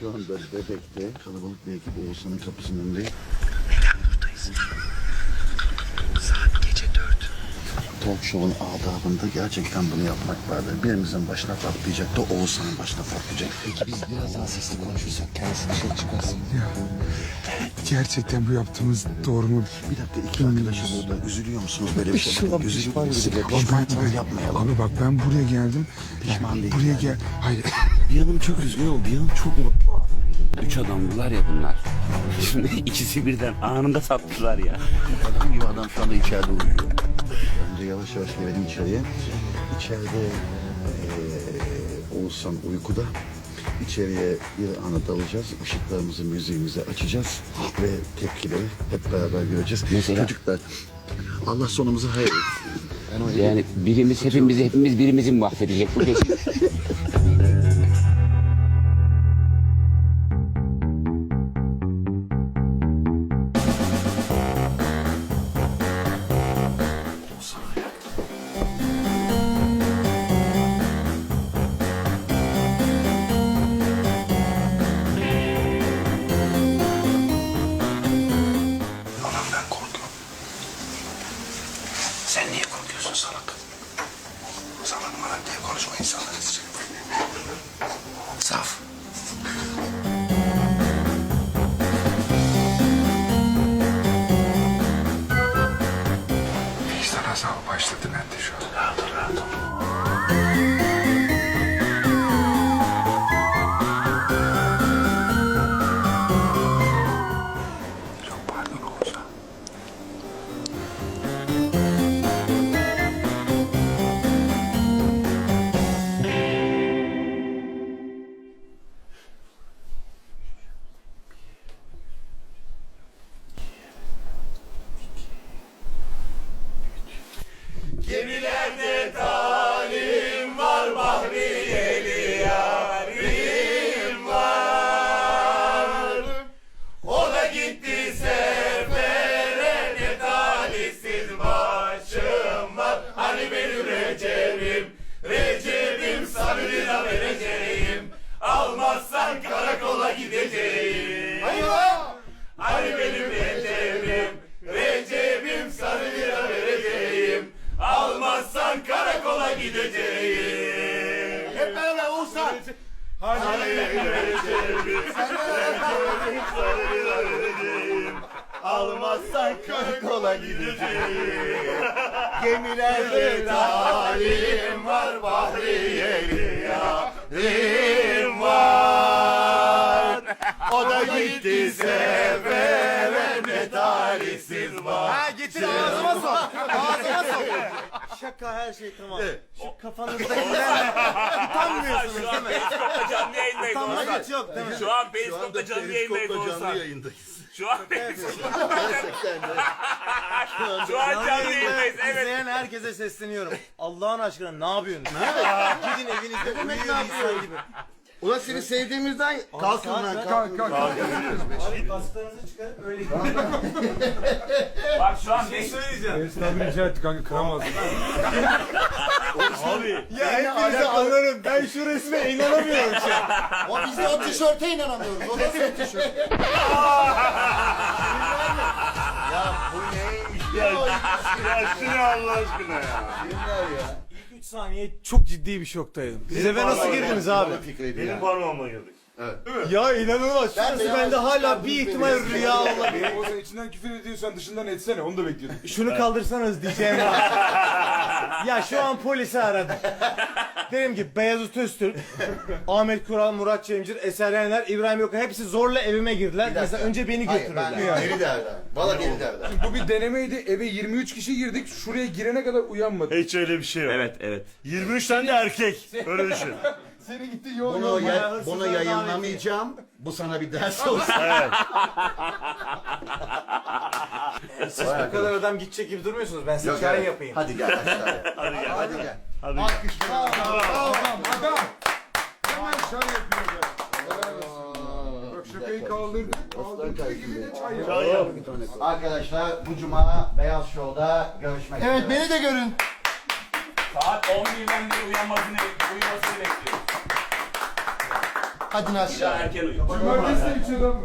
Şu anda Bebek'te kalabalık bir ekip Oğuzhan'ın kapısının önündeyiz. Saat Talk show'un adabında gerçekten bunu yapmak vardır. Birimizin başına patlayacak da Oğuzhan'ın başına patlayacak. Peki biz biraz daha sesli konuşursak kendisi dışarı çıkarsın. Ya gerçekten bu yaptığımız doğru mu? Bir dakika iki arkadaşım burada. Üzülüyor musunuz böyle bir şey? Şu an Üzülüyor pişman. Pişmansanız yapmayalım. Abi bak ben buraya geldim. Pişman değil Buraya yani. gel. Hayır. Bir yanım çok üzgün oldu. Bir yanım çok mutlu. Üç adamdılar ya bunlar. Şimdi ikisi birden anında sattılar ya. Adam gibi adam şu anda içeride uyuyor. Yavaş yavaş içeriye. İçeride eee Oğuzhan uykuda. İçeriye bir ana dalacağız. Işıklarımızı, müziğimizi açacağız. Ve tepkileri hep beraber göreceğiz. Mesela? Çocuklar Allah sonumuzu hayır etsin. Yani birimiz hepimizi hepimiz birimizi mi mahvedecek bu kesin. falan diye konuşma insanlar için. Saf. Give me that. Almazsan karakola gideceğim. Gemilerde talim var, bahriyeli yarim var. O da gitti sefere ne talihsiz var. Ha getir ağzıma sok. Ağzıma sok. Şaka her şey tamam. Şu kafanızdakilerle utanmıyorsunuz değil mi? Periskop'ta canlı yayındayız Utanma hiç yok değil mi? Şu an Periskop'ta canlı yayındayız Oğuzhan. yayındayız. Şu an Periskop'ta Şu an canlı yayındayız evet. İzleyen herkese sesleniyorum. Allah'ın aşkına ne yapıyorsunuz? Gidin evinizde uyuyun insan gibi. Ulan seni sevdiğimizden kalkın lan kalkın. Kalk kalk kalk. Kaslarınızı çıkarıp öyle Bak şu an beş Estağfurullah rica etti kanka kıramazsın. Ya hepinizi anlarım. Ben şu resme inanamıyorum şu an. Ama biz de o tişörte inanamıyoruz. O nasıl bir tişört? Ya bu neymiş Ya şunu Allah aşkına ya. İlk 3 saniye çok ciddi bir şoktaydım. Siz eve nasıl girdiniz abi? Benim parmağıma girdik. Ya inanılmaz. Şurası bende hala bir ihtimal rüya olabilir. O sen içinden küfür ediyorsan dışından etsene onu da bekliyordum. Şunu kaldırsanız diyeceğim. ya şu an polisi aradım. Dedim ki Beyazıt Öztürk, Ahmet Kural, Murat Cemcir, Eser Yener, İbrahim Yoka hepsi zorla evime girdiler. Mesela önce beni götürürler. Deli derler. Valla deli derler. Bu bir denemeydi. Eve 23 kişi girdik. Şuraya girene kadar uyanmadı. Hiç öyle bir şey yok. Evet evet. 23 tane de erkek. Öyle düşün. Seni gitti yol Bunu, yol. ya, bunu yayınlamayacağım. Bu sana bir ders olsun. Siz bu kadar adam gidecek gibi durmuyorsunuz. Ben size Yok, çay evet. yapayım. Hadi gel aşağıya. Hadi gel. Hadi gel. Hadi gel. Adam adam. Hemen çay yapıyor be. Bak şakayı kaldırdık. Kaldırdık gibi de çay yapıyor. Çay yap. Arkadaşlar bu cuma Beyaz Show'da görüşmek üzere. Evet beni de görün. Saat 11'den beri uyanmasını, uyumasını bekliyorum. Hadi Bir daha aşağı. erken uyu. Cumartesi de üç adam mı?